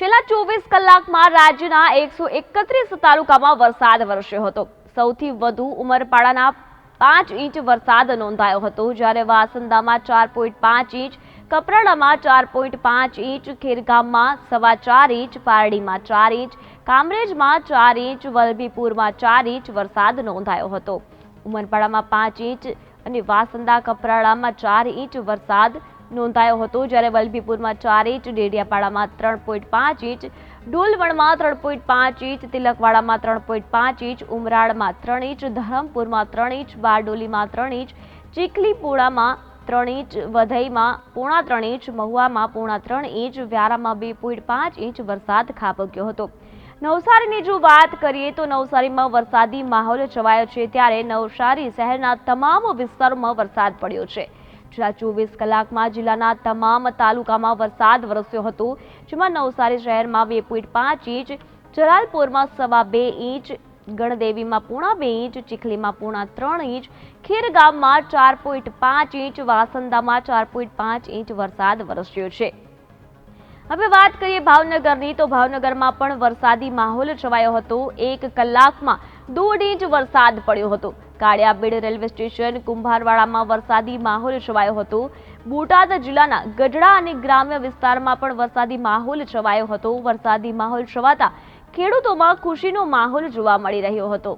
છેલ્લા ચોવીસ કલાકમાં રાજ્યના એકસો એકત્રીસ તાલુકામાં વરસાદ વરસ્યો હતો. સૌથી વધુ ઉમરપાડાના પાંચ ઇંચ વરસાદ નોંધાયો હતો. જ્યારે વાસંદામાં ચાર પોઈન્ટ પાંચ ઇંચ, કપરાડામાં ચાર પોઈન્ટ પાંચ ઇંચ, ખેરગામમાં સવા ચાર ઇંચ, પારડીમાં ચાર ઇંચ, કામરેજમાં ચાર ઇંચ, વલભીપુરમાં ચાર ઇંચ વરસાદ નોંધાયો હતો. ઉમરપાડામાં પાંચ ઇંચ અને વાસંદા કપરાડામાં ચાર ઇંચ વરસાદ નોંધાયો હતો જ્યારે વલભીપુરમાં ચાર ઇંચ, ડેડિયાપાડામાં ત્રણ પોઈન્ટ પાંચ ઇંચ, ડોલવણમાં ત્રણ પોઈન્ટ પાંચ ઇંચ, તિલકવાડામાં ત્રણ પોઈન્ટ પાંચ ઇંચ, ઉમરાળમાં ત્રણ ઇંચ, ધરમપુરમાં ત્રણ ઇંચ, બારડોલીમાં ત્રણ ઇંચ, ચીખલીપોળામાં ત્રણ ઇંચ, વધઈમાં પોણા ત્રણ ઇંચ, મહુવામાં પોણા ત્રણ ઇંચ, વ્યારામાં બે પોઈન્ટ પાંચ ઇંચ વરસાદ ખાબક્યો હતો. નવસારીની જો વાત કરીએ તો નવસારીમાં વરસાદી માહોલ છવાયો છે ત્યારે નવસારી શહેરના તમામ વિસ્તારોમાં વરસાદ પડ્યો છે. છેલ્લા ચોવીસ કલાકમાં જિલ્લાના તમામ તાલુકામાં વરસાદ વરસ્યો હતો, જેમાં નવસારી શહેરમાં બે પોઈન્ટ પાંચ ઇંચ, જલાલપુરમાં સવા બે ઇંચ, ગણદેવીમાં પોણા બે ઇંચ, ચીખલીમાં પોણા ત્રણ ઇંચ, ખેરગામમાં ચાર પોઈન્ટ પાંચ ઇંચ, વાસંદામાં ચાર પોઈન્ટ પાંચ ઇંચ વરસાદ વરસ્યો છે. હવે વાત કરીએ ભાવનગરની, તો ભાવનગરમાં પણ વરસાદી માહોલ છવાયો હતો. એક કલાકમાં દોઢ ઇંચ વરસાદ પડ્યો હતો. કાળિયાબેડ રેલવે સ્ટેશન કુંભારવાડામાં વરસાદી માહોલ છવાયો હતો. બોટાદ જિલ્લાના ગઢડા અને ગ્રામ્ય વિસ્તારમાં પણ વરસાદી માહોલ છવાયો હતો. વરસાદી માહોલ છવાતા ખેડૂતોમાં ખુશીનો માહોલ જોવા મળી રહ્યો હતો.